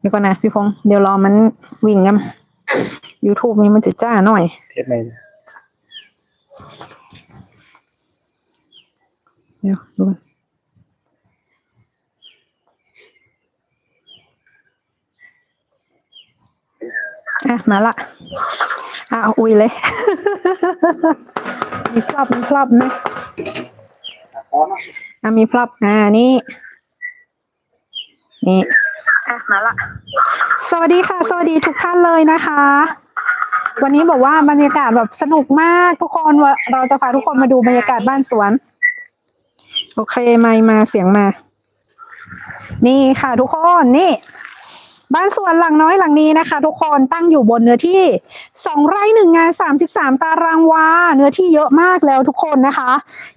เดี๋ยวก่อนนะพี่พงษ์เดี๋ยวรอมันวิ่งกัน YouTube นี้มันจะจ้าหน่อย เทปไหนเดี๋ยวดูก่อนอะ มาละอะเอาอุยเลย มีพลับมีพลับนะอ๋อเนาะอะมีพลับอ่านี่ นี่ อะมาละ สวัสดีค่ะ สวัสดีทุกท่านเลยนะคะ วันนี้บอกว่าบรรยากาศแบบสนุกมากทุกคนเราจะพาทุกคนมาดูบรรยากาศบ้านสวน โอเคไม่มาเสียงมา นี่ค่ะทุกคนนี่ บ้านสวนหลังน้อยหลังนี้นะคะ ทุกคนตั้งอยู่บนเนื้อที่สองไร่หนึ่งงานสามสิบสามตารางวา เนื้อที่เยอะมากแล้วทุกคนนะคะ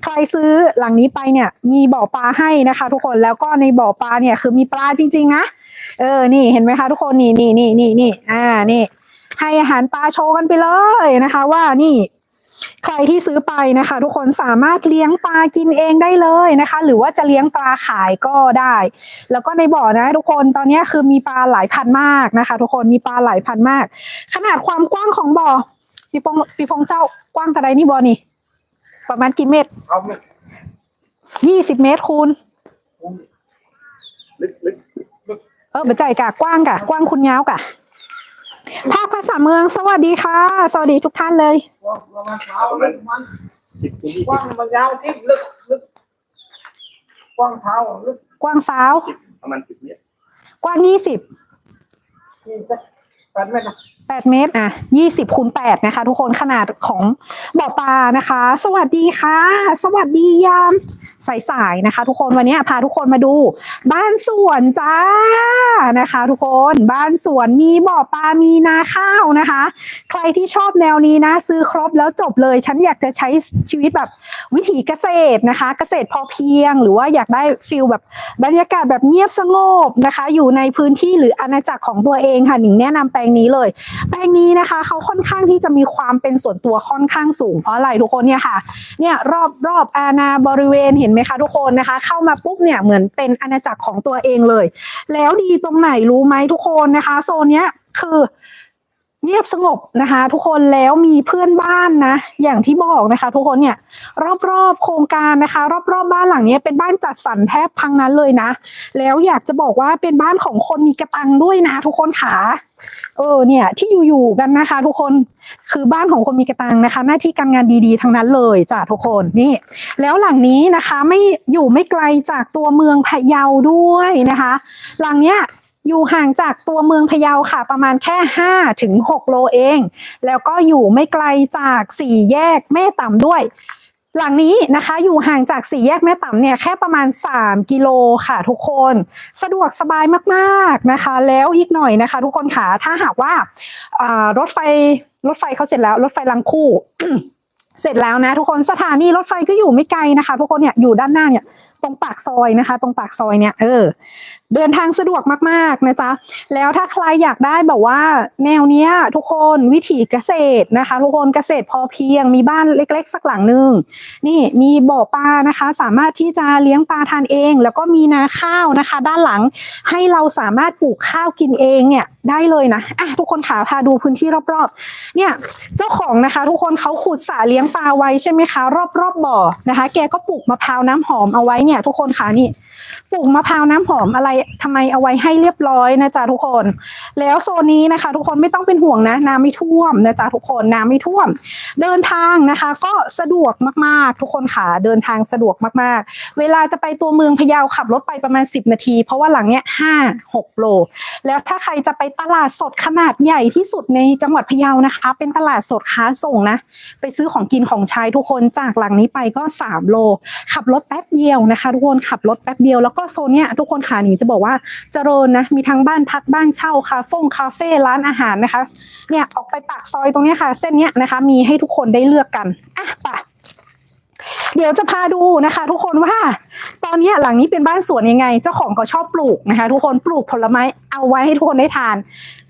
ใครซื้อหลังนี้ไปเนี่ย มีบ่อปลาให้นะคะ ทุกคนแล้วก็ในบ่อปลาเนี่ยคือมีปลาจริง ๆ นะ เออนี่เห็นไหมคะ ทุกคนนี่นี่นี่นี่นี่อ่านี่ ให้อาหารปลาโชว์กันไปเลยนะคะ ว่านี่ ใครที่ซื้อไปนะคะ ทุกคนสามารถเลี้ยงปลากินเองได้เลยนะคะ หรือว่าจะเลี้ยงปลาขายก็ได้ แล้วก็ในบ่อนะ ทุกคนตอนนี้คือมีปลาหลายพันมากนะคะ ทุกคนมีปลาหลายพันมาก ขนาดความกว้างของบ่อพี่พงพี่พงเจ้ากว้างเท่าไรนี่บ่อนี่ประมาณกี่เมตรเอาไม่ยี่สิบเมตรคูณเออบัจใจกะกว้างกะกว้างคุณยาวกะ ภาคภาษาเมืองสวัสดีค่ะ สวัสดีทุกท่านเลยกมันสิบถึงยี่กสิว้าบงมันยาวที่ลึกลึกกว้างเท้าลึกกว้างสาวสิบประมาณสิบเมตรกว้างยี่สิบนี่จะแปดเมตรนะแปดเมตรอะยี่สิบคูณแปดนะคะ ทุกคนขนาดของบ่อปลานะคะ สวัสดีค่ะ สวัสดียาม สายๆนะคะ ทุกคนวันนี้พาทุกคนมาดู บ้านสวนจ้านะคะ ทุกคนบ้านสวนมีบ่อปลามีนาข้าวนะคะ ใครที่ชอบแนวนี้นะ ซื้อครบแล้วจบเลย ฉันอยากจะใช้ชีวิตแบบวิถีเกษตรนะคะ เกษตรพอเพียง หรือว่าอยากได้ฟิลแบบบรรยากาศแบบเงียบสงบนะคะ อยู่ในพื้นที่หรืออาณาจักรของตัวเองค่ะหนิงแนะนำแปลงนี้เลย แปลงนี้นะคะเขาค่อนข้างที่จะมีความเป็นส่วนตัวค่อนข้างสูงเพราะอะไรทุกคนเนี่ยค่ะเนี่ยรอบรอบอาณาบริเวณเห็นไหมคะทุกคนนะคะ เข้ามาปุ๊บเนี่ยเหมือนเป็นอาณาจักรของตัวเองเลย แล้วดีตรงไหนรู้ไหมทุกคนนะคะ โซนเนี้ยคือเงียบสงบนะคะ ทุกคนแล้วมีเพื่อนบ้านนะ อย่างที่บอกนะคะ ทุกคนเนี่ยรอบๆโครงการนะคะ รอบๆบ้านหลังเนี้ยเป็นบ้านจัดสรรแทบทั้งนั้นเลยนะ แล้วอยากจะบอกว่าเป็นบ้านของคนมีกระตังด้วยนะ ทุกคนขา เออเนี่ย ที่อยู่ๆกันนะคะ ทุกคนคือบ้านของคนมีกระตังนะคะ หน้าที่การงานดีๆทั้งนั้นเลยจ้ะทุกคนนี่ แล้วหลังนี้นะคะไม่อยู่ไม่ไกลจากตัวเมืองพะเยาด้วยนะคะ หลังเนี้ยอยู่ห่างจากตัวเมืองพะเยาค่ะ ประมาณแค่5ถึง6โลเอง แล้วก็อยู่ไม่ไกลจากสี่แยกแม่ต่ำด้วย หลังนี้นะคะอยู่ห่างจากสี่แยกแม่ต่ำเนี่ยแค่ประมาณ 3 กิโลค่ะทุกคน สะดวกสบายมากๆนะคะ แล้วอีกหน่อยนะคะ ทุกคนค่ะถ้าหากว่ารถไฟรถไฟเขาเสร็จแล้วรถไฟรังคู่ เสร็จแล้วนะ ทุกคนสถานีรถไฟก็อยู่ไม่ไกลนะคะ ทุกคนเนี่ยอยู่ด้านหน้าเนี่ยตรงปากซอยนะคะ ตรงปากซอยเนี่ยเออ เดินทางสะดวกมากๆนะจ๊ะ แล้วถ้าใครอยากได้แบบว่า แนวเนี้ยทุกคนวิถีเกษตรนะคะ ทุกคนเกษตรพอเพียง มีบ้านเล็ก ๆ สักหลังหนึ่งนี่มีบ่อปลานะคะ สามารถที่จะเลี้ยงปลาทานเอง แล้วก็มีนาข้าวนะคะ ด้านหลังให้เราสามารถปลูกข้าวกินเองเนี่ยได้เลยนะอะทุกคนขาพาดูพื้นที่รอบๆ เนี่ยเจ้าของนะคะ ทุกคนเขาขุดสระเลี้ยงปลาไว้ใช่ไหมคะ รอบๆบบ่อนะคะ แกก็ปลูกมะพร้าวน้ำหอมเอาไว้เนี่ย ทุกคนขานี่ปลูกมะพร้าวน้ำหอมอะไรทำไมเอาไว้ให้เรียบร้อยนะจ๊ะทุกคน แล้วโซนนี้นะคะ ทุกคนไม่ต้องเป็นห่วงนะน้ำไม่ท่วมนะจ๊ะทุกคนน้ำไม่ท่วม เดินทางนะคะ ก็สะดวกมากๆ ทุกคนขาเดินทางสะดวกมากๆ เวลาจะไปตัวเมืองพะเยาขับรถไปประมาณ 10 นาที เพราะว่าหลังเนี้ยห้าหกโล แล้วถ้าใครจะไปตลาดสดขนาดใหญ่ที่สุดในจังหวัดพะเยานะคะ เป็นตลาดสดค้าส่งนะ ไปซื้อของกินของใช้ทุกคนจากหลังนี้ไปก็ 3 โล ขับรถแป๊บเดียวนะคะ ทุกคนขับรถแป๊บเดียวแล้วก็โซนเนี้ยทุกคนขาหนิงจะบอกบอกว่าเจริญนะมีทั้งบ้านพักบ้านเช่าคาเฟ่คาเฟ่ร้านอาหารนะคะเนี่ยออกไปปากซอยตรงนี้ค่ะ เส้นเนี้ยนะคะ มีให้ทุกคนได้เลือกกันอะไปเดี๋ยวจะพาดูนะคะ ทุกคนว่า ตอนนี้หลังนี้เป็นบ้านสวนยังไง เจ้าของก็ชอบปลูกนะคะ ทุกคนปลูกผลไม้เอาไว้ให้ทุกคนได้ทาน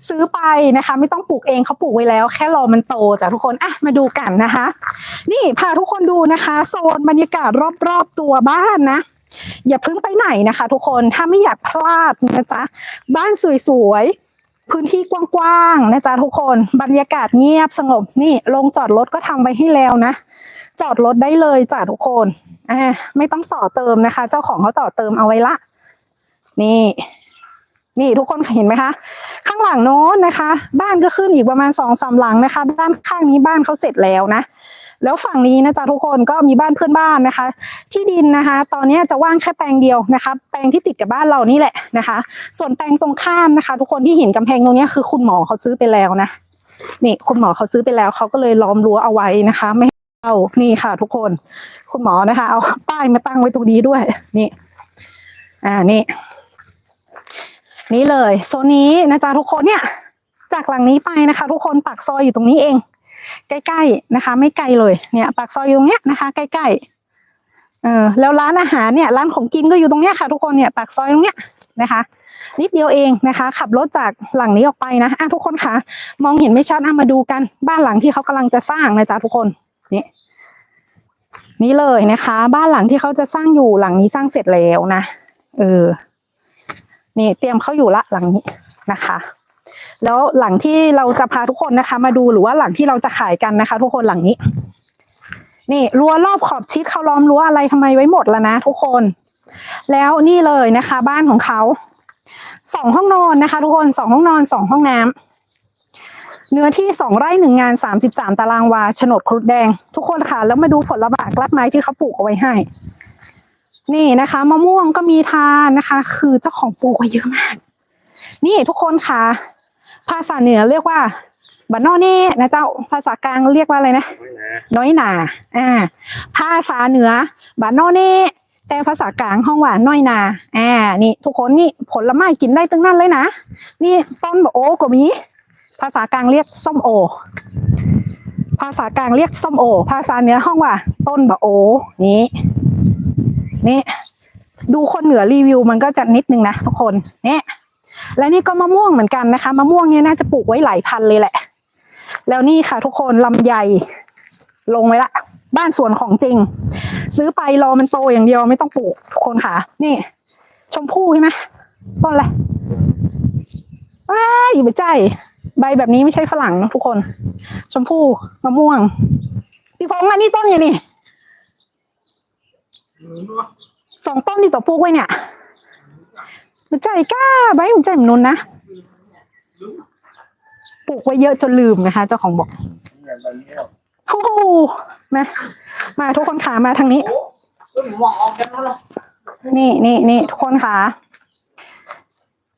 ซื้อไปนะคะ ไม่ต้องปลูกเองเขาปลูกไว้แล้ว แค่รอมันโตจ้ะทุกคนอะมาดูกันนะคะ นี่พาทุกคนดูนะคะ โซนบรรยากาศรอบๆตัวบ้านนะ อย่าเพิ่งไปไหนนะคะ ทุกคนถ้าไม่อยากพลาดนะจ๊ะบ้านสวยๆพื้นที่กว้างๆนะจ๊ะทุกคนบรรยากาศเงียบสงบนี่ลงจอดรถก็ทำไปให้แล้วนะ จอดรถได้เลยจ้ะทุกคนอ่าไม่ต้องต่อเติมนะคะ เจ้าของเขาต่อเติมเอาไว้ละ นี่ นี่ทุกคนเห็นไหมคะ ข้างหลังโน้นนะคะ บ้านก็ขึ้นอีกประมาณสองสามหลังนะคะ ด้านข้างนี้บ้านเขาเสร็จแล้วนะ แล้วฝั่งนี้นะจ๊ะทุกคนก็มีบ้านเพื่อนบ้านนะคะ ที่ดินนะคะ ตอนนี้จะว่างแค่แปลงเดียวนะคะ แปลงที่ติดกับบ้านเรานี่แหละนะคะ ส่วนแปลงตรงข้ามนะคะ ทุกคนที่เห็นกำแพงตรงนี้คือคุณหมอเขาซื้อไปแล้วนะนี่คุณหมอเขาซื้อไปแล้วเขาก็เลยล้อมรั้วเอาไว้นะคะ ไม่ให้เข้านี่ค่ะ ทุกคน คุณหมอนะคะ เอาป้ายมาตั้งไว้ตรงนี้ด้วย นี่ อ่านี่ นี่เลยโซนนี้นะจ๊ะทุกคนเนี่ย จากหลังนี้ไปนะคะ ทุกคนปากซอยอยู่ตรงนี้เอง ใกล้ๆนะคะ ไม่ไกลเลยเนี่ยปากซอยอยู่ตรงเนี้ยนะคะ ใกล้ๆเออแล้วร้านอาหารเนี่ยร้านของกินก็อยู่ตรงเนี้ยค่ะ ทุกคนเนี่ยปากซอยตรงเนี้ยนะคะ นิดเดียวเองนะคะ ขับรถจากหลังนี้ออกไปนะอะทุกคนคะมองเห็นไม่ชัดอะมาดูกันบ้านหลังที่เขากำลังจะสร้างนะจ๊ะทุกคนนี่นี่เลยนะคะ บ้านหลังที่เขาจะสร้างอยู่หลังนี้สร้างเสร็จแล้วนะเออนี่เตรียมเขาอยู่ละหลังนี้นะคะ แล้วหลังที่เราจะพาทุกคนนะคะ มาดูหรือว่าหลังที่เราจะขายกันนะคะ ทุกคนหลังนี้ นี่รั้วรอบขอบชิดเขาล้อมรั้วอะไรทำไมไว้หมดแล้วนะ ทุกคน แล้วนี่เลยนะคะ บ้านของเขาสองห้องนอนนะคะ ทุกคนสองห้องนอนสองห้องน้ำเนื้อที่สองไร่หนึ่งงานสามสิบสามตารางวาโฉนดครุฑแดง ทุกคนค่ะ แล้วมาดูผลบากลัดไม้ที่เขาปลูกเอาไว้ให้ นี่นะคะมะม่วงก็มีทานนะคะ คือเจ้าของปลูกไว้เยอะมาก นี่ทุกคนค่ะ ภาษาเหนือเรียกว่าบันนอเน่นะเจ้า ภาษากลางเรียกว่าอะไรนะ น้อยนะน้อยหนาอ่า ภาษาเหนือบันนอเน่แต่ภาษากลางห้องว่าน้อยนาอ่า นี่ ทุกคนนี่ผลไม้กินได้ตั้งนั้นเลยนะ นี่ต้นบะโอก็มี ภาษากลางเรียกส้มโอ ภาษากลางเรียกส้มโอ ภาษาเหนือห้องว่า ต้นบะโอ นี่นี่ ดูคนเหนือรีวิวมันก็จะนิดนึงนะทุกคน เนี่ย และนี่ก็มะม่วงเหมือนกันนะคะ มะม่วงเนี่ยน่าจะปลูกไว้หลายพันเลยแหละ แล้วนี่ค่ะ ทุกคนลำไยลงไว้ละ บ้านสวนของจริง ซื้อไปรอมันโตอย่างเดียวไม่ต้องปลูกทุกคนค่ะ นี่ ชมพู่ใช่ไหมต้นอะไรว้าอยู่ไปใจ ใบแบบนี้ไม่ใช่ฝรั่งนะทุกคน ชมพู่มะม่วงพี่พงษ์อันนี้ต้นอย่างนี้สองต้นที่ต่อปลูกไว้เนี่ย หัวใจกล้าใบหัวใจมนนนนะปลูกไว้เยอะจนลืมนะคะ เจ้าของบอกโอ้โหมามาทุกคนขามาทางนี้ นี่นี่นี่ทุกคนค่ะ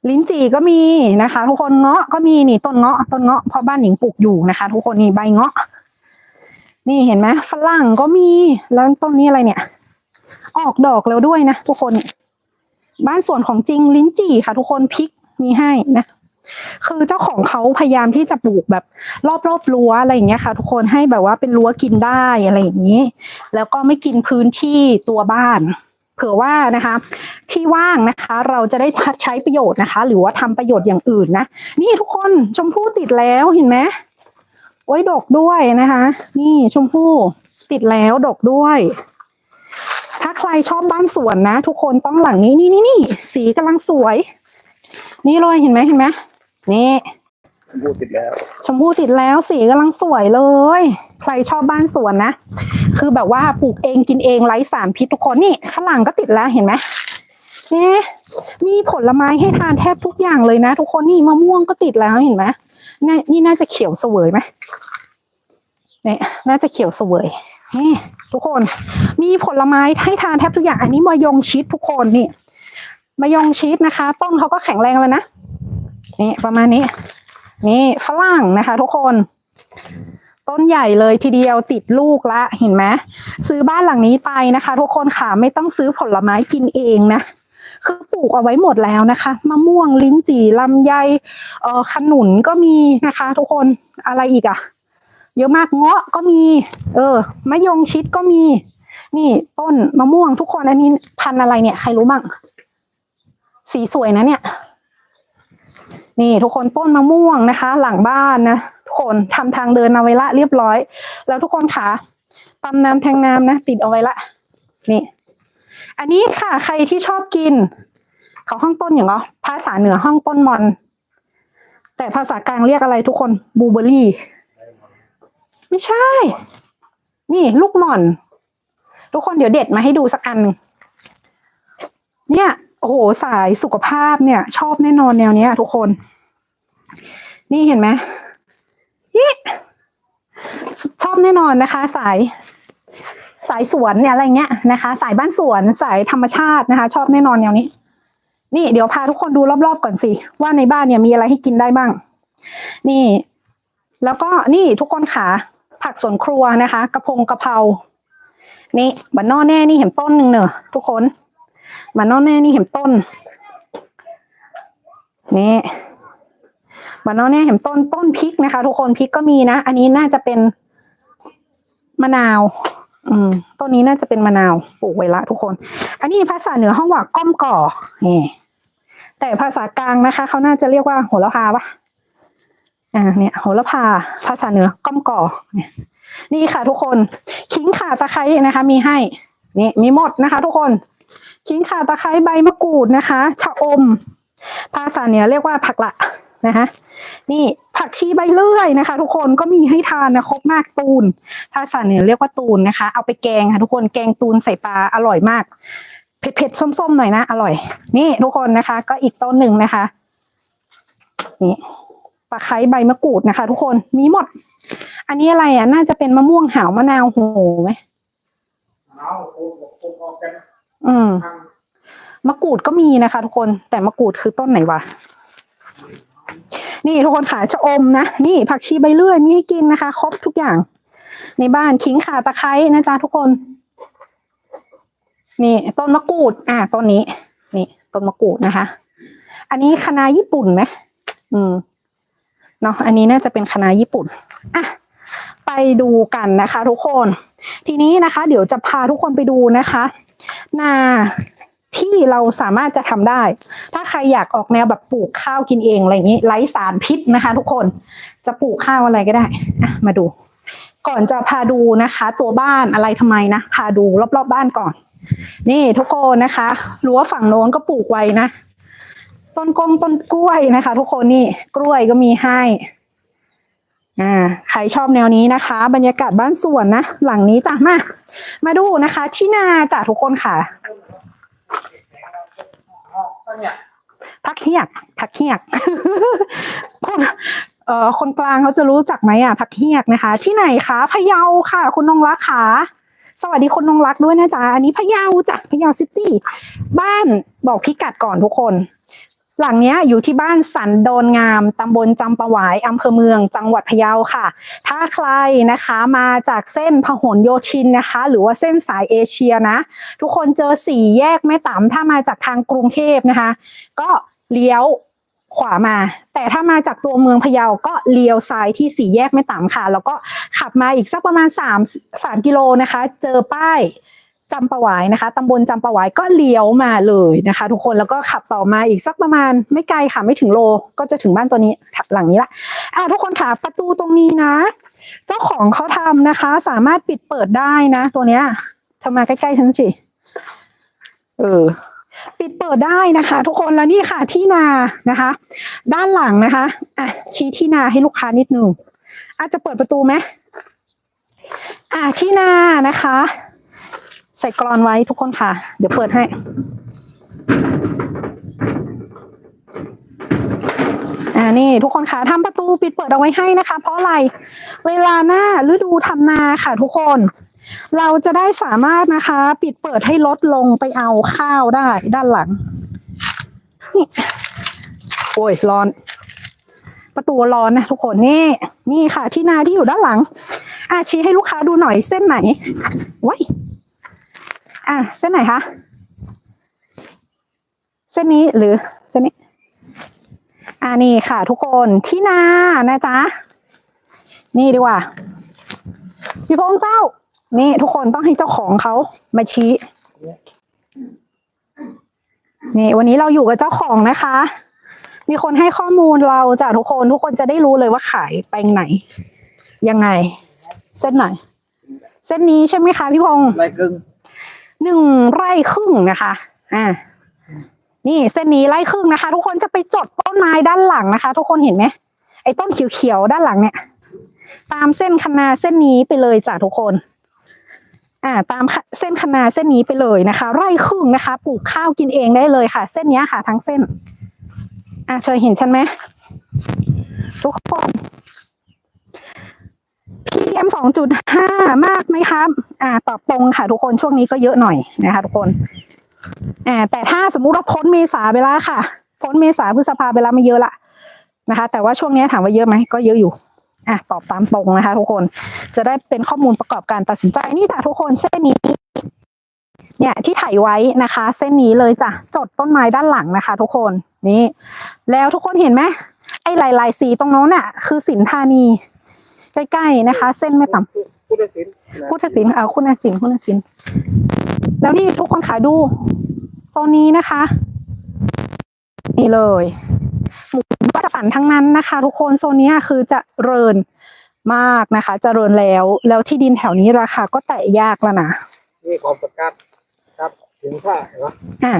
ลิ้นจี่ก็มีนะคะ ทุกคนเงาะก็มีนี่ต้นเงาะต้นเงาะเพราะบ้านหญิงปลูกอยู่นะคะ ทุกคนนี่ใบเงาะ นี่เห็นไหมฝรั่งก็มีแล้วต้นนี้อะไรเนี่ย ออกดอกแล้วด้วยนะทุกคนเนี่ย บ้านสวนของจริงลิ้นจี่ค่ะ ทุกคนพริกมีให้นะ คือเจ้าของเขาพยายามที่จะปลูกแบบ รอบรอบๆรั้วอะไรอย่างเงี้ยค่ะ ทุกคนให้แบบว่าเป็นรั้วกินได้อะไรอย่างนี้ แล้วก็ไม่กินพื้นที่ตัวบ้าน เผื่อว่านะคะ ที่ว่างนะคะ เราจะได้ใช้ประโยชน์นะคะ หรือว่าทำประโยชน์อย่างอื่นนะนี่ทุกคนชมพู่ติดแล้วเห็นไหมโอ้ยดกด้วยนะคะ นี่ชมพู่ติดแล้วดกด้วย ถ้าใครชอบบ้านสวนนะ ทุกคนต้องหลังนี้นี่นี่นี่สีกำลังสวย นี่เลยเห็นไหมเห็นไหมนี่บูติดแล้ว ชมพู่ติดแล้วสีกำลังสวยเลย ใครชอบบ้านสวนนะ คือแบบว่าปลูกเองกินเองไร้สารพิษทุกคนนี่ฝรั่งก็ติดแล้วเห็นไหมเนี่ยมีผลไม้ให้ทานแทบทุกอย่างเลยนะ ทุกคนนี่มะม่วงก็ติดแล้วเห็นไหมนี่นี่น่าจะเขียวเสวยไหมเนี่ยน่าจะเขียวเสวย นี่ทุกคน มีผลไม้ให้ทานแทบทุกอย่าง อันนี้มายงชิดทุกคนนี่มายงชิดนะคะ ต้นเขาก็แข็งแรงแล้วนะนี่ประมาณนี้ นี่ฝรั่งนะคะ ทุกคน ต้นใหญ่เลยทีเดียวติดลูกละเห็นไหมซื้อบ้านหลังนี้ไปนะคะ ทุกคนค่ะไม่ต้องซื้อผลไม้กินเองนะคือปลูกเอาไว้หมดแล้วนะคะมะม่วงลิ้นจี่ลำไยเอ่อขนุนก็มีนะคะ ทุกคนอะไรอีกอะ เยอะมากเงาะก็มี เออมะยงชิดก็มี นี่ต้นมะม่วงทุกคนอันนี้พันอะไรเนี่ย ใครรู้บ้างสีสวยนะเนี่ย นี่ทุกคนต้นมะม่วงนะคะ หลังบ้านนะทุกคนทำทางเดินเอาไว้ละเรียบร้อย แล้วทุกคนค่ะปั๊มน้ำแทงน้ำนะติดเอาไว้ละนี่ อันนี้ค่ะ ใครที่ชอบกินเขาห้องต้นอย่างเหรอภาษาเหนือห้องต้นมอน แต่ภาษากลางเรียกอะไรทุกคนบูเบอร์รี่ ไม่ใช่ นี่ลูกหม่อน ทุกคนเดี๋ยวเด็ดมาให้ดูสักอันหนึ่งเนี่ย โอ้โหสายสุขภาพเนี่ย ชอบแน่นอนแนวเนี้ย ทุกคน นี่เห็นไหมนี่ชอบแน่นอนนะคะ สาย สายสวนเนี่ยอะไรเงี้ยนะคะ สายบ้านสวนสายธรรมชาตินะคะ ชอบแน่นอนแนวนี้ นี่เดี๋ยวพาทุกคนดูรอบๆก่อนสิ ว่าในบ้านเนี่ยมีอะไรให้กินได้บ้าง นี่ แล้วก็นี่ทุกคนขา ผักสวนครัวนะคะ กระพงกระเพรานี่บันนอแน่นี่เห็นต้นหนึ่งเนอะทุกคนบันนอแน่นี่เห็นต้นนี่บันนอแน่เห็นต้นต้นพริกนะคะ ทุกคนพริกก็มีนะ อันนี้น่าจะเป็นมะนาว อืมต้นนี้น่าจะเป็นมะนาวปลูกไว้ละ ทุกคน อันนี้ภาษาเหนือห้องว่าก้อมก่อนี่แต่ภาษากลางนะคะเขาน่าจะเรียกว่าโหระพาปะ อ่าเนี่ยโหระพาภาษาเหนือก้อมก่อนี่ค่ะทุกคนขิงข่าตะไคร้นะคะ มีให้นี่มีหมดนะคะ ทุกคนขิงข่าตะไคร้ใบมะกรูดนะคะชะอม ภาษาเหนือเรียกว่าผักละนะคะนี่ผักชีใบเลื่อยนะคะ ทุกคนก็มีให้ทานนะครบมากตูน ภาษาเหนือเรียกว่าตูนนะคะ เอาไปแกงค่ะทุกคนแกงตูนใส่ปลาอร่อยมากเผ็ดๆส้มๆหน่อยนะอร่อย นี่ทุกคนนะคะ ก็อีกต้นหนึ่งนะคะ นี่ ไคร้ใบมะกรูดนะคะ ทุกคนมีหมด อันนี้อะไรอะ น่าจะเป็นมะม่วงหาวมะนาวโหไหมเอาโอ้โหโอ้โหกันอืมทางมะกรูดก็มีนะคะ ทุกคนแต่มะกรูดคือต้นไหนวะนี่ทุกคนขายชะอมนะนี่ผักชีใบเลื่อยมีให้กินนะคะ ครบทุกอย่าง ในบ้านขิงข่าตะไคร้นะจ๊ะทุกคน นี่ ต้นมะกรูด อ่าต้นนี้ นี่ ต้นมะกรูดนะคะ อันนี้คณะญี่ปุ่นไหมอืม เนาะอันนี้น่าจะเป็นคณะญี่ปุ่นอะไปดูกันนะคะทุกคน ทีนี้นะคะ เดี๋ยวจะพาทุกคนไปดูนะคะ นาที่เราสามารถจะทำได้ ถ้าใครอยากออกแนวแบบปลูกข้าวกินเองอะไรอย่างนี้ไร้สารพิษนะคะ ทุกคนจะปลูกข้าวอะไรก็ได้อะมาดู ก่อนจะพาดูนะคะ ตัวบ้านอะไรทำไมนะพาดูรอบๆบบ้านก่อน นี่ทุกคนนะคะรู้วฝั่งโน้นก็ปลูกไว้นะ ต้นกงต้นกล้วยนะคะ ทุกคนนี่กล้วยก็มีให้อ่าใครชอบแนวนี้นะคะ บรรยากาศบ้านสวนนะ หลังนี้จ้ะมา มาดูนะคะ ที่นาจ้ะทุกคนค่ะพักเฮียกพักเฮียกคนเอ่อคนกลางเขาจะรู้จักไหมอะพักเฮียกนะคะ ที่ไหนคะพะเยาค่ะ คุณนงรักค่ะสวัสดีคุณนงรักด้วยนะจ๊ะอันนี้พะเยาจ้ะพะเยาซิตี้บ้านบอกพิกัดก่อนทุกคน หลังนี้อยู่ที่บ้านสันโดนงามตำบลจำปาหวายอำเภอเมืองจังหวัดพะเยาค่ะ ถ้าใครนะคะมาจากเส้นพหลโยธินนะคะ หรือว่าเส้นสายเอเชียนะ ทุกคนเจอสี่แยกแม่ต๋ำถ้ามาจากทางกรุงเทพนะคะ ก็เลี้ยวขวามา แต่ถ้ามาจากตัวเมืองพะเยาก็เลี้ยวซ้ายที่สี่แยกแม่ต๋ำค่ะ แล้วก็ขับมาอีกสักประมาณสามสามกิโลนะคะ เจอป้าย จำปาหวายนะคะตำบลจำปาหวายก็เลี้ยวมาเลยนะคะ ทุกคนแล้วก็ขับต่อมาอีกสักประมาณไม่ไกลค่ะไม่ถึงโลก็จะถึงบ้านตัวนี้หลังนี้ละอะทุกคนค่ะประตูตรงนี้นะ เจ้าของเขาทำนะคะ สามารถปิดเปิดได้นะ ตัวเนี้ยทำมาใกล้ๆฉันสิเออปิดเปิดได้นะคะ ทุกคนแล้วนี่ค่ะที่นานะคะ ด้านหลังนะคะอะชี้ที่นาให้ลูกค้านิดนึงอาจจะเปิดประตูไหมอะที่นานะคะ ใส่กรอนไว้ทุกคนค่ะ เดี๋ยวเปิดให้ อ่านี่ทุกคนค่ะทำประตูปิดเปิดเอาไว้ให้นะคะ เพราะอะไร เวลาหน้าฤดูทำนาค่ะ ทุกคน เราจะได้สามารถนะคะ ปิดเปิดให้ลดลงไปเอาข้าวได้ด้านหลัง นี่ โอ้ยร้อน ประตูร้อนนะทุกคนนี่ นี่ค่ะ ที่นาที่อยู่ด้านหลังอาชี้ให้ลูกค้าดูหน่อยเส้นไหนไว้ย อะเส้นไหนคะเส้นนี้หรือเส้นนี้อ่านี่ค่ะ ทุกคนที่นานะจ๊ะนี่ดีกว่าพี่พงษ์เจ้า นี่ ทุกคนต้องให้เจ้าของเขามาชี้ นี่ วันนี้เราอยู่กับเจ้าของนะคะ มีคนให้ข้อมูลเราจากทุกคนทุกคนจะได้รู้เลยว่าขายไปไหน ยังไง เส้นไหน เส้นนี้ใช่ไหมคะพี่พงษ์ไรกึ่ง หนึ่งไร่ครึ่งนะคะอ่านี่เส้นนี้ไร่ครึ่งนะคะ ทุกคนจะไปจดต้นไม้ด้านหลังนะคะ ทุกคนเห็นไหมไอ้ต้นเขียวๆด้านหลังเนี่ย ตามเส้นคันาเส้นนี้ไปเลยจ้ะทุกคน อ่า ตามเส้นคันาเส้นนี้ไปเลยนะคะ ไร่ครึ่งนะคะ ปลูกข้าวกินเองได้เลยค่ะ เส้นนี้ค่ะ ทั้งเส้น อะเธอเห็นฉันไหมทุกคน PM สองจุดห้ามากไหมครับ อ่า ตอบตรงค่ะทุกคน ช่วงนี้ก็เยอะหน่อยนะคะทุกคน อ่า แต่ถ้าสมมุติว่าพ้นเมษาไปแล้วค่ะ พ้นเมษาพฤษภาไปแล้วไม่เยอะละนะคะ แต่ว่าช่วงนี้ถามว่าเยอะไหม ก็เยอะอยู่ อะ ตอบตามตรงนะคะ ทุกคน จะได้เป็นข้อมูลประกอบการตัดสินใจ นี่จ้ะทุกคน เส้นนี้ เนี่ยที่ถ่ายไว้นะคะ เส้นนี้เลยจ้ะ จดต้นไม้ด้านหลังนะคะ ทุกคน นี่ แล้วทุกคนเห็นไหมไอ้ลายลายสีตรงโน้นน่ะ คือสินธานี ใกล้ๆนะคะ เส้นไม่ต่ำพุทธศิลป์พุทธศิลป์เอาคุณศิลป์คุณศิลป์แล้วนี่ทุกคนขายดูโซนนี้นะคะ นี่เลยหมู่บ้านจัดสรรทั้งนั้นนะคะ ทุกคนโซนเนี้ยคือจะเริญมากนะคะเจะเริญแล้วแล้วที่ดินแถวนี้ราคาก็แตะยากแล้วนะนี่ของประกาศครับสินค้าเห็นไหมอะ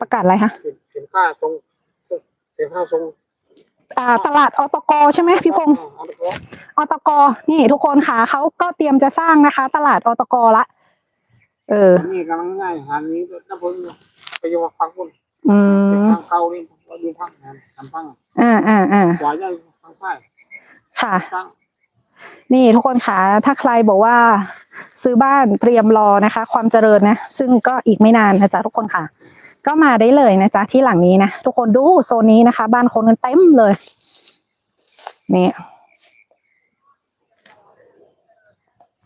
ประกาศอะไรคะสินค้าทรงสินค้าทรง อ่าตลาดอตกใช่ไหมพี่พงศ์เอาไปก่อนอตกนี่ทุกคนค่ะเขาก็เตรียมจะสร้างนะคะ ตลาดอตกละ เอออันนี่กำลังง่ายหานี้น้ำพึ่งไปยังฟังคุณอืมทางเก่านี่เราดูทางทางฟังอ่าอ่าอ่าขวาใหญ่ทางซ้ายค่ะทางนี่ทุกคนคะถ้าใครบอกว่า ซื้อบ้านเตรียมรอนะคะ ความเจริญนะ ซึ่งก็อีกไม่นานนะจ๊ะทุกคนค่ะ ก็มาได้เลยนะจ๊ะที่หลังนี้นะทุกคนดูโซนนี้นะคะ บ้านคนกันเต็มเลยนี่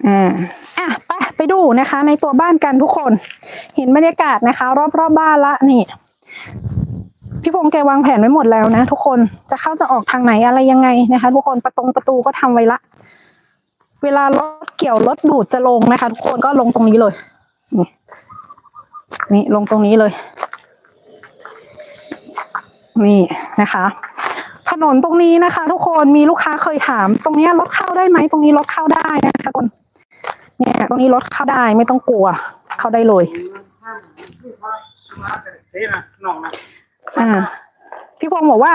อ่าอะไปไปดูนะคะ ในตัวบ้านกันทุกคน เห็นบรรยากาศนะคะ รอบรอบบ้านละนี่ พี่พงษ์แกวางแผนไว้หมดแล้วนะ ทุกคนจะเข้าจะออกทางไหนอะไรยังไงนะคะ ทุกคนประตงประตูก็ทำไว้ละ เวลารถเกี่ยวรถดูดจะลงนะคะ ทุกคนก็ลงตรงนี้เลย นี่ลงตรงนี้เลย นี่นะคะ ถนนตรงนี้นะคะ ทุกคนมีลูกค้าเคยถาม ตรงนี้รถเข้าได้ไหมตรงนี้รถเข้าได้นะคะทุกคนเนี่ยตรงนี้รถเข้าได้ไม่ต้องกลัว เข้าได้เลยอ่าพี่พงศ์บอกว่า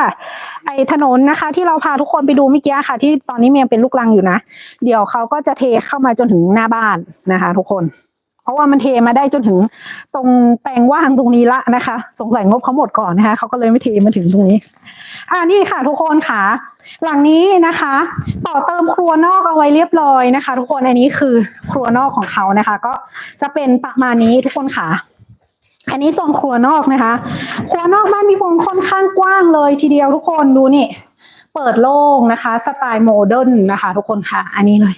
ไอ้ถนนนะคะ ที่เราพาทุกคนไปดูเมื่อกี้ค่ะ ที่ตอนนี้เมียเป็นลูกรังอยู่นะ เดี๋ยวเขาก็จะเทเข้ามาจนถึงหน้าบ้านนะคะ ทุกคน ราะว่ามันเทมาได้จนถึงตรงแปลงว่างตรงนี้ละนะคะ สงสัยงบเขาหมดก่อนนะคะเขาก็เลยไม่เทมาถึงตรงนี้ อ่านี่ค่ะทุกคนค่ะ หลังนี้นะคะ ต่อเติมครัวนอกเอาไว้เรียบร้อยนะคะ ทุกคนอันนี้คือครัวนอกของเขานะคะ ก็จะเป็นประมาณนี้ทุกคนค่ะอันนี้โซนครัวนอกนะคะ ครัวนอกบ้านพี่พงค่อนข้างกว้างเลยทีเดียวทุกคนดูนี่ เปิดโล่งนะคะ สไตล์โมเดิร์นนะคะ ทุกคนค่ะ อันนี้เลย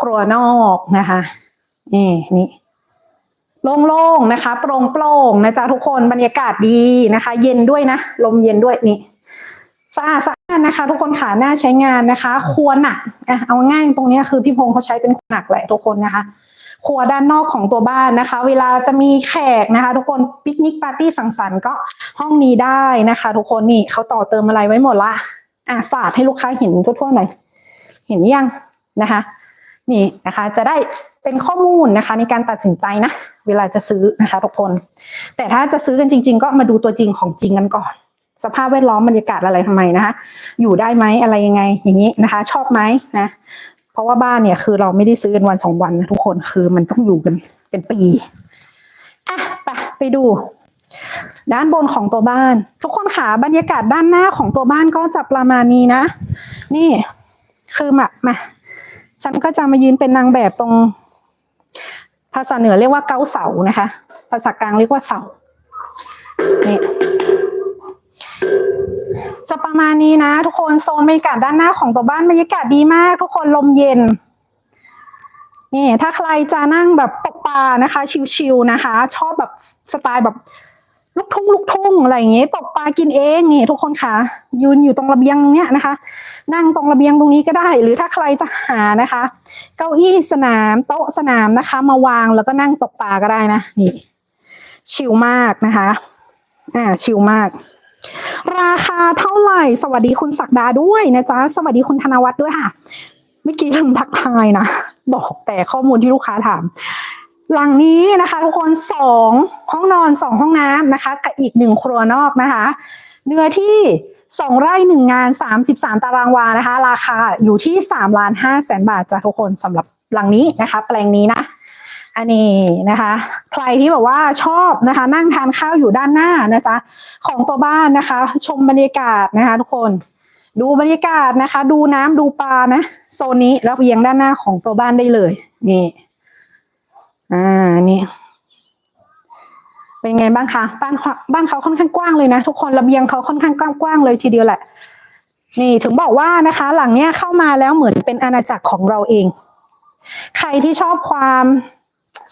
ครัวนอกนะคะ นี่นี่โล่งๆนะคะ โปร่งโปรงๆนะจ๊ะทุกคนบรรยากาศดีนะคะ เย็นด้วยนะลมเย็นด้วยนี่สะอาดสะอาดนะคะ ทุกคนขาน่าใช้งานนะคะ ครัวหนักอะเอาง่ายตรงนี้คือพี่พงษ์เขาใช้เป็นครัวหนักแหละทุกคนนะคะ ครัวด้านนอกของตัวบ้านนะคะ เวลาจะมีแขกนะคะ ทุกคนปิกนิกปาร์ตี้สังสรรค์ก็ห้องนี้ได้นะคะ ทุกคนนี่เขาต่อเติมอะไรไว้หมดละอะสาดให้ลูกค้าเห็นทั่วๆหน่อยเห็นยังนะคะ นี่นะคะ จะได้ เป็นข้อมูลนะคะ ในการตัดสินใจนะ เวลาจะซื้อนะคะทุกคน แต่ถ้าจะซื้อกันจริง ๆ ก็มาดูตัวจริงของจริงกันก่อน สภาพแวดล้อมบรรยากาศอะไรทำไมนะคะ อยู่ได้ไหมอะไรยังไง อย่างนี้นะคะ ชอบไหมนะเพราะว่าบ้านเนี่ยคือเราไม่ได้ซื้อกันวันสองวันนะทุกคนคือมันต้องอยู่กันเป็นปีอะไปไปดูด้านบนของตัวบ้าน ทุกคนค่ะบรรยากาศด้านหน้าของตัวบ้านก็จะประมาณนี้นะ นี่คือมามาฉันก็จะมายืนเป็นนางแบบตรง ภาษาเหนือเรียกว่าเกาเสานะคะ ภาษากลางเรียกว่าเสานี่จะประมาณนี้นะ ทุกคนโซนบรรยากาศด้านหน้าของตัวบ้านบรรยากาศดีมาก ทุกคนลมเย็นนี่ถ้าใครจะนั่งแบบตกปลานะคะ ชิลๆนะคะ ชอบแบบสไตล์แบบ ลูกทุ่งลูกทุ่งอะไรอย่างเงี้ยตกปลากินเองนี่ทุกคนค่ะ ยืนอยู่ตรงระเบียงเนี้ยนะคะ นั่งตรงระเบียงตรงนี้ก็ได้ หรือถ้าใครจะหานะคะ เก้าอี้สนามโต๊ะสนามนะคะ มาวางแล้วก็นั่งตกปลาก็ได้นะนี่ชิลมากนะคะอ่าชิลมาก ราคาเท่าไหร่ สวัสดีคุณศักดาด้วยนะจ๊ะสวัสดีคุณธนวัฒน์ด้วยค่ะเมื่อกี้ลืมทักทายนะบอกแต่ข้อมูลที่ลูกค้าถาม หลังนี้นะคะทุกคนสองห้องนอนสองห้องน้ำนะคะกับอีกหนึ่งครัวนอกนะคะ เนื้อที่สองไร่หนึ่งงานสามสิบสามตารางวานะคะ ราคาอยู่ที่สามล้านห้าแสนบาทจ้ะทุกคนสำหรับหลังนี้นะคะ แปลงนี้นะ อันนี้นะคะ ใครที่แบบว่าชอบนะคะ นั่งทานข้าวอยู่ด้านหน้านะจ๊ะของตัวบ้านนะคะ ชมบรรยากาศนะคะ ทุกคนดูบรรยากาศนะคะ ดูน้ำดูปลานะโซนนี้แล้วเบียงด้านหน้าของตัวบ้านได้เลยนี่ อ่านี่ เป็นไงบ้างคะบ้านเขาบ้านเขาค่อนข้างกว้างเลยนะทุกคนระเบียงเขาค่อนข้างกว้างๆเลยทีเดียวแหละ นี่ถึงบอกว่านะคะ หลังเนี้ยเข้ามาแล้วเหมือนเป็นอาณาจักรของเราเอง ใครที่ชอบความ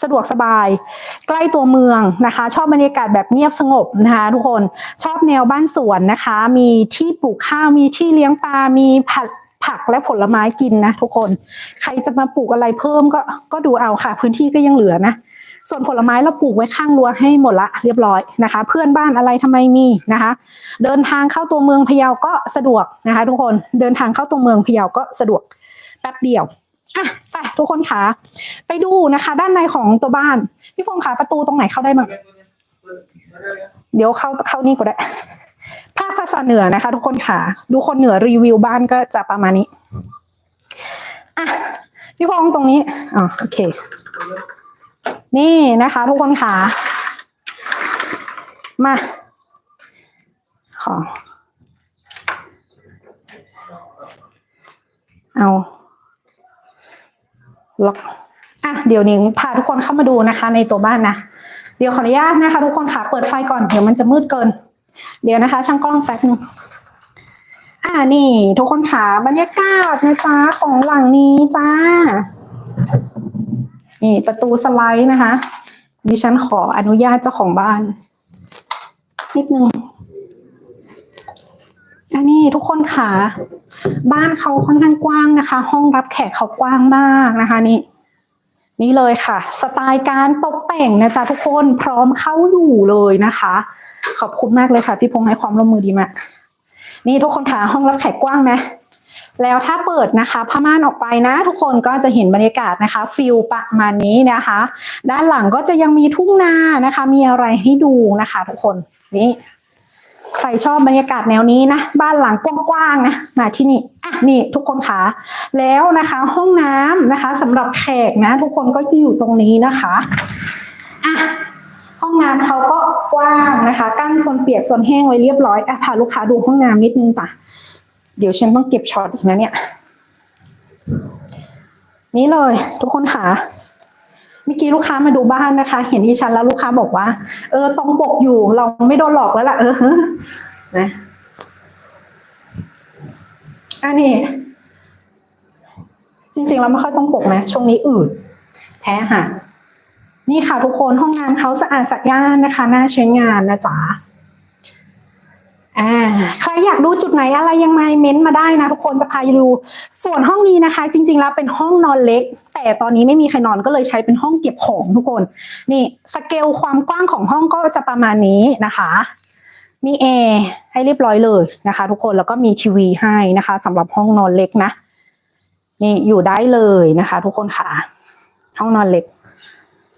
สะดวกสบาย ใกล้ตัวเมืองนะคะ ชอบบรรยากาศแบบเงียบสงบนะคะทุกคนชอบแนวบ้านสวนนะคะ มีที่ปลูกข้าวมีที่เลี้ยงปลา มีผัก ผักและผลไม้กินนะทุกคน ใครจะมาปลูกอะไรเพิ่มก็ก็ดูเอาค่ะ พื้นที่ก็ยังเหลือนะ ส่วนผลไม้เราปลูกไว้ข้างรั้วให้หมดละเรียบร้อยนะคะ เพื่อนบ้านอะไรทำไมมีนะคะ เดินทางเข้าตัวเมืองพะเยาก็สะดวกนะคะ ทุกคนเดินทางเข้าตัวเมืองพะเยาก็สะดวกแป๊บเดียวอะไปทุกคนขาไปดูนะคะ ด้านในของตัวบ้านพี่พงษ์ขาประตูตรงไหนเข้าได้บ้างเดี๋ยวเข้าเข้านี่ก็ได้ ภาคภาษาเหนือนะคะ ทุกคนขาดูคนเหนือรีวิวบ้านก็จะประมาณนี้อะพี่พงษ์ตรงนี้อ๋อโอเค นี่นะคะ ทุกคนค่ะ มาขอเอาล็อกอะเดี๋ยวนิ้งพาทุกคนเข้ามาดูนะคะ ในตัวบ้านนะ เดี๋ยวขออนุญาตนะคะ ทุกคนค่ะ เปิดไฟก่อนเดี๋ยวมันจะมืดเกิน เดี๋ยวนะคะ ช่างกล้องแป๊บนึงอ่านี่ ทุกคนค่ะบรรยากาศนะจ๊ะของหลังนี้จ้า นี่ประตูสไลด์นะคะ ดิฉันขออนุญาตเจ้าของบ้าน นิดนึงอันนี้ทุกคนค่ะ บ้านเขาค่อนข้างกว้างนะคะ ห้องรับแขกเขากว้างมากนะคะนี่นี่เลยค่ะ สไตล์การตกแต่งนะจ๊ะทุกคนพร้อมเข้าอยู่เลยนะคะ ขอบคุณมากเลยค่ะ พี่พงษ์ให้ความร่วมมือดีมาก นี่ทุกคนค่ะห้องรับแขกกว้างไหมแล้วถ้าเปิดนะคะผ้าม่านออกไปนะ ทุกคนก็จะเห็นบรรยากาศนะคะฟิลประมาณนี้นะคะ ด้านหลังก็จะยังมีทุ่งนานะคะ มีอะไรให้ดูนะคะ ทุกคนนี่ใครชอบบรรยากาศแนวนี้นะ บ้านหลังกว้างๆนะมาที่นี่อะนี่ทุกคนคะแล้วนะคะห้องน้ำนะคะสำหรับแขกนะ ทุกคนก็จะอยู่ตรงนี้นะคะอะ องน้ำเขาก็กว้างนะคะ กั้นโซนเปียกโซนแห้งไว้เรียบร้อยอะพาลูกค้าดูห้องน้ำนิดนึงจ้ะเดี๋ยวฉันต้องเก็บช็อตอีกนะเนี่ย นี่เลย ทุกคนค่ะเมื่อกี้ลูกค้ามาดูบ้านนะคะ เห็นดิฉันแล้วลูกค้าบอกว่า เออตรงปกอยู่เราไม่โดนหลอกแล้วล่ะ เออนะอันนี้จริงๆเราไม่ค่อยตรงปกนะ ช่วงนี้อืดแพ้อาหาร นี่ค่ะทุกคนห้องน้ำเขาสะอาดสะอาดนะคะน่าใช้งานนะจ๊ะอ่าใครอยากดูจุดไหนอะไรยังไงเม้นมาได้นะทุกคนจะพาไปดู ส่วนห้องนี้นะคะ จริง ๆ แล้วเป็นห้องนอนเล็ก แต่ตอนนี้ไม่มีใครนอนก็เลยใช้เป็นห้องเก็บของทุกคน นี่สเกลความกว้างของห้องก็จะประมาณนี้นะคะมีแอร์ให้เรียบร้อยเลยนะคะ ทุกคนแล้วก็มีทีวีให้นะคะสำหรับห้องนอนเล็กนะนี่อยู่ได้เลยนะคะ ทุกคนค่ะ ห้องนอนเล็ก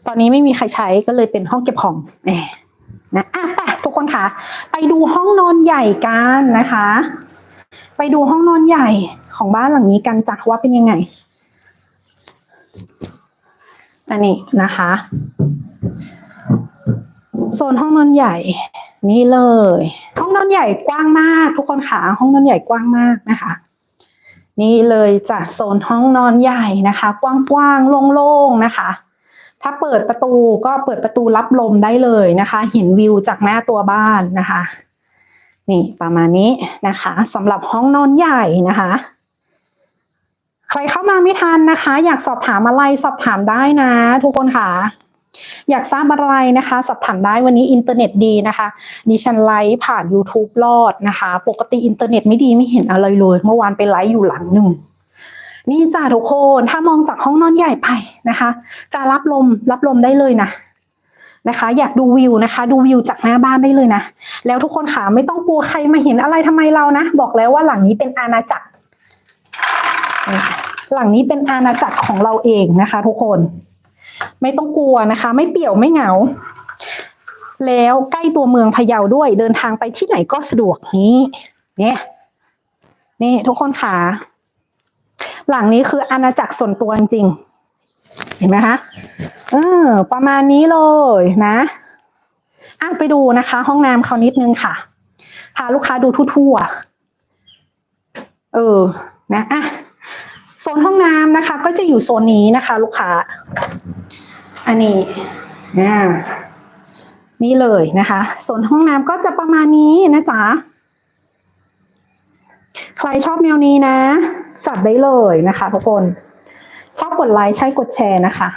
ตอนนี้ไม่มีใครใช้ก็เลยเป็นห้องเก็บของแหมนะอะไปทุกคนค่ะไปดูห้องนอนใหญ่กันนะคะ ไปดูห้องนอนใหญ่ของบ้านหลังนี้กันจ้ะว่าเป็นยังไงอันนี้นะคะโซนห้องนอนใหญ่ นี่เลย ห้องนอนใหญ่กว้างมาก ทุกคนค่ะห้องนอนใหญ่กว้างมากนะคะ นี่เลยจ้ะโซนห้องนอนใหญ่นะคะ กว้างๆโล่งๆนะคะ ถ้าเปิดประตูก็เปิดประตูรับลมได้เลยนะคะ เห็นวิวจากหน้าตัวบ้านนะคะ นี่ประมาณนี้นะคะสำหรับห้องนอนใหญ่นะคะ ใครเข้ามาไม่ทันนะคะ อยากสอบถามอะไรสอบถามได้นะ ทุกคนค่ะ อยากทราบอะไรนะคะ สอบถามได้วันนี้อินเทอร์เน็ตดีนะคะดิฉันไลฟ์ผ่าน YouTube รอดนะคะ ปกติอินเทอร์เน็ตไม่ดีไม่เห็นอะไรเลย เมื่อวานไปไลฟ์อยู่หลังหนึ่ง นี่จ้าทุกคนถ้ามองจากห้องนอนใหญ่ไปนะคะ จะรับลมรับลมได้เลยนะนะคะ อยากดูวิวนะคะ ดูวิวจากหน้าบ้านได้เลยนะ แล้วทุกคนค่ะไม่ต้องกลัวใครมาเห็นอะไรทำไมเรานะ บอกแล้วว่าหลังนี้เป็นอาณาจักร หลังนี้เป็นอาณาจักรของเราเองนะคะ ทุกคน ไม่ต้องกลัวนะคะ ไม่เปี่ยวไม่เหงา แล้วใกล้ตัวเมืองพะเยาด้วย เดินทางไปที่ไหนก็สะดวกนี้ เนี่ยนี่ทุกคนค่ะ หลังนี้คืออาณาจักรส่วนตัวจริงๆเห็นไหมคะ เออ ประมาณนี้เลยนะอะไปดูนะคะ ห้องน้ำเขานิดนึงค่ะ พาลูกค้าดูทั่วๆ เออ นะอะโซนห้องน้ำนะคะ ก็จะอยู่โซนนี้นะคะ ลูกค้า อันนี้อ่นี่เลยนะคะ โซนห้องน้ำก็จะประมาณนี้นะจ๊ะ ใครชอบแนวนี้นะ จัดได้เลยนะคะทุกคน ชอบกดไลค์ใช่กดแชร์นะคะ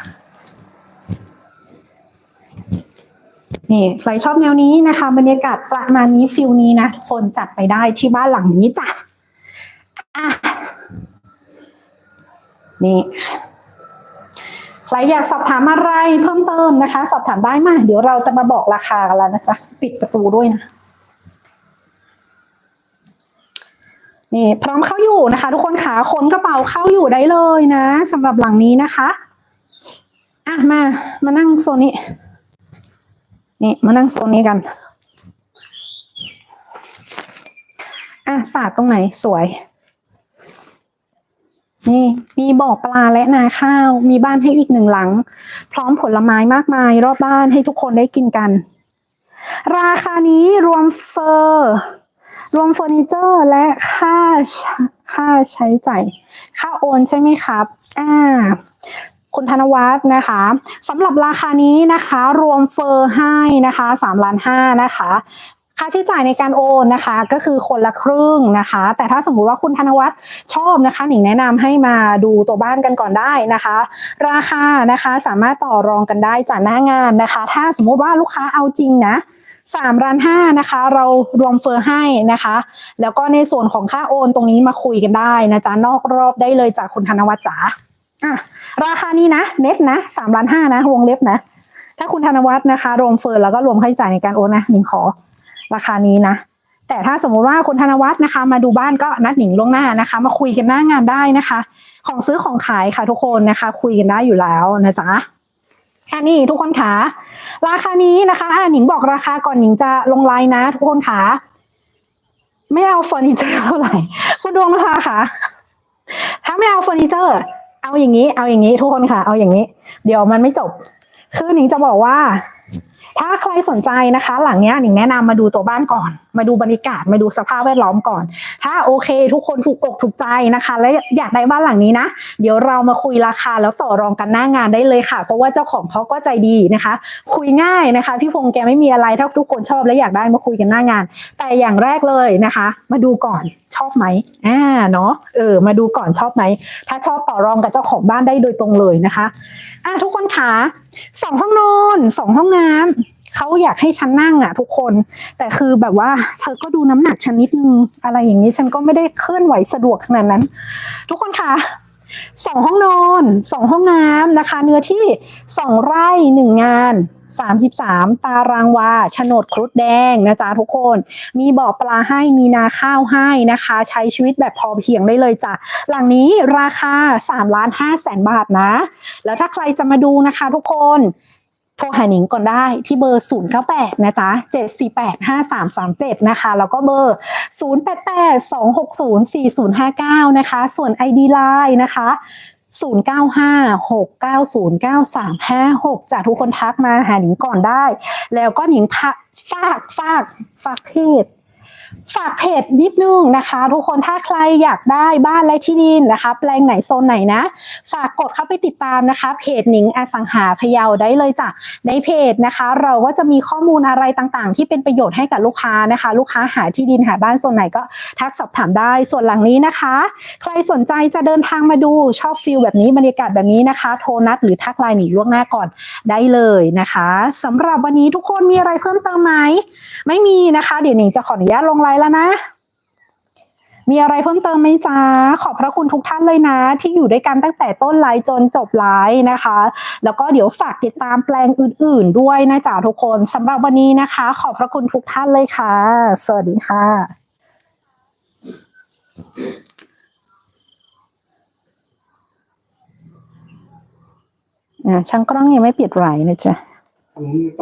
นี่ใครชอบแนวนี้นะคะ บรรยากาศประมาณนี้ฟิลนี้นะทุกคนจัดไปได้ที่บ้านหลังนี้จ้ะอะนี่ใครอยากสอบถามอะไรเพิ่มเติมนะคะ สอบถามได้มาเดี๋ยวเราจะมาบอกราคากันแล้วนะจ๊ะ ปิดประตูด้วยนะ นี่พร้อมเข้าอยู่นะคะ ทุกคนขาขนกระเป๋าเข้าอยู่ได้เลยนะสำหรับหลังนี้นะคะอะมามานั่งโซนนี้ นี่มานั่งโซนนี้กันอะสาดตรงไหนสวย นี่มีบ่อปลาและนาข้าว มีบ้านให้อีกหนึ่งหลัง พร้อมผลไม้มากมาย รอบบ้านให้ทุกคนได้กินกัน ราคานี้รวมเฟอร์ รวมเฟอร์นิเจอร์และค่าค่าใช้จ่ายค่าโอนใช่ไหมครับอ่าคุณธนวัฒน์นะคะสำหรับราคานี้นะคะ รวมเฟอร์ให้นะคะสามล้านห้านะคะค่าใช้จ่ายในการโอนนะคะก็คือคนละครึ่งนะคะ แต่ถ้าสมมุติว่าคุณธนวัฒน์ชอบนะคะหนิงแนะนำให้มาดูตัวบ้านกันก่อนได้นะคะ ราคานะคะสามารถต่อรองกันได้จากหน้างานนะคะ ถ้าสมมุติว่าลูกค้าเอาจริงนะ สามล้านห้านะคะ เรารวมเฟอร์ให้นะคะ แล้วก็ในส่วนของค่าโอนตรงนี้มาคุยกันได้นะจ๊ะนอกรอบได้เลยจากคุณธนวัฒน์จ๋าอะราคานี้นะเน็ตนะสามล้านห้านะวงเล็บนะ ถ้าคุณธนวัฒน์นะคะรวมเฟอร์แล้วก็รวมค่าใช้จ่ายในการโอนนะหนิงขอราคานี้นะ แต่ถ้าสมมุติว่าคุณธนวัฒน์นะคะ มาดูบ้านก็นัดหนิงล่วงหน้านะคะ มาคุยกันหน้างานได้นะคะ ของซื้อของขายค่ะทุกคนนะคะ คุยกันได้อยู่แล้วนะจ๊ะ อันนี้ทุกคนขาราคานี้นะคะอะหนิงบอกราคาก่อนหนิงจะลงไลน์นะ ทุกคนขาไม่เอาเฟอร์นิเจอร์เท่าไหร่คุณดวงนะคะค่ะถ้าไม่เอาเฟอร์นิเจอร์ เอาอย่างนี้ เอาอย่างนี้ ทุกคนค่ะ เอาอย่างนี้ เดี๋ยวมันไม่จบ คือหนิงจะบอกว่า ถ้าใครสนใจนะคะ หลังเนี้ยหนิงแนะนำมาดูตัวบ้านก่อน มาดูบรรยากาศมาดูสภาพแวดล้อมก่อน ถ้าโอเค ทุกคนถูกอกถูกใจนะคะ และอยากได้บ้านหลังนี้นะ เดี๋ยวเรามาคุยราคาแล้วต่อรองกันหน้างานได้เลยค่ะ เพราะว่าเจ้าของเขาก็ใจดีนะคะ คุยง่ายนะคะ พี่พงษ์แกไม่มีอะไรถ้าทุกคนชอบและอยากได้มาคุยกันหน้างาน แต่อย่างแรกเลยนะคะ มาดูก่อนชอบไหมอ่าเนาะเออมาดูก่อนชอบไหมถ้าชอบต่อรองกับเจ้าของบ้านได้โดยตรงเลยนะคะ อะทุกคนคะสองห้องนอนสองห้องน้ำเขาอยากให้ฉันนั่งอะ ทุกคน แต่คือแบบว่า เธอก็ดูน้ำหนักฉันนิดนึงอะไรอย่างนี้ฉันก็ไม่ได้เคลื่อนไหวสะดวกขนาดนั้น ทุกคนคะ สองห้องนอนสองห้องน้ำนะคะ เนื้อที่สองไร่หนึ่งงานสามสิบสามตารางวาโฉนดครุฑแดงนะจ๊ะทุกคน มีบ่อปลาให้มีนาข้าวให้นะคะ ใช้ชีวิตแบบพอเพียงได้เลยจ้ะ หลังนี้ราคาสามล้านห้าแสนบาทนะ แล้วถ้าใครจะมาดูนะคะทุกคน โทรหาหนิงก่อนได้ที่เบอร์ 098 นะจ๊ะ 748 5337 นะคะ แล้วก็เบอร์ 088 260 4059 นะคะ ส่วน ID Line นะคะ095 690 9356จากทุกคนทักมาหาหนิงก่อนได้ แล้วก็หนิงพะฝากฝากฝากเพจ ฝากเพจนิดนึงนะคะ ทุกคนถ้าใครอยากได้บ้านและที่ดินนะคะ แปลงไหนโซนไหนนะ ฝากกดเข้าไปติดตามนะคะ เพจหนิงอสังหาพะเยาได้เลยจ้ะในเพจนะคะ เราก็จะมีข้อมูลอะไรต่างๆ ที่เป็นประโยชน์ให้กับลูกค้านะคะ ลูกค้าหาที่ดินหาบ้านโซนไหนก็ทักสอบถามได้ส่วนหลังนี้นะคะ ใครสนใจจะเดินทางมาดูชอบฟิลแบบนี้บรรยากาศแบบนี้นะคะ โทรนัดหรือทักไลน์หนีล่วงหน้าก่อนได้เลยนะคะสำหรับวันนี้ทุกคนมีอะไรเพิ่มเติมไหมไม่มีนะคะ เดี๋ยวหนิงจะขออนุญาตลงไลน์แล้วนะ มีอะไรเพิ่มเติมไหมจ๊ะขอบพระคุณทุกท่านเลยนะ ที่อยู่ด้วยกันตั้งแต่ต้นไลฟ์จนจบไลฟ์นะคะ แล้วก็เดี๋ยวฝากติดตามแปลงอื่น ๆ ด้วยนะจ๊ะทุกคนสำหรับวันนี้นะคะ ขอบพระคุณทุกท่านเลยค่ะ สวัสดีค่ะ่ช่างกล้องยังไม่ปิดไหลนะจ๊ะผมต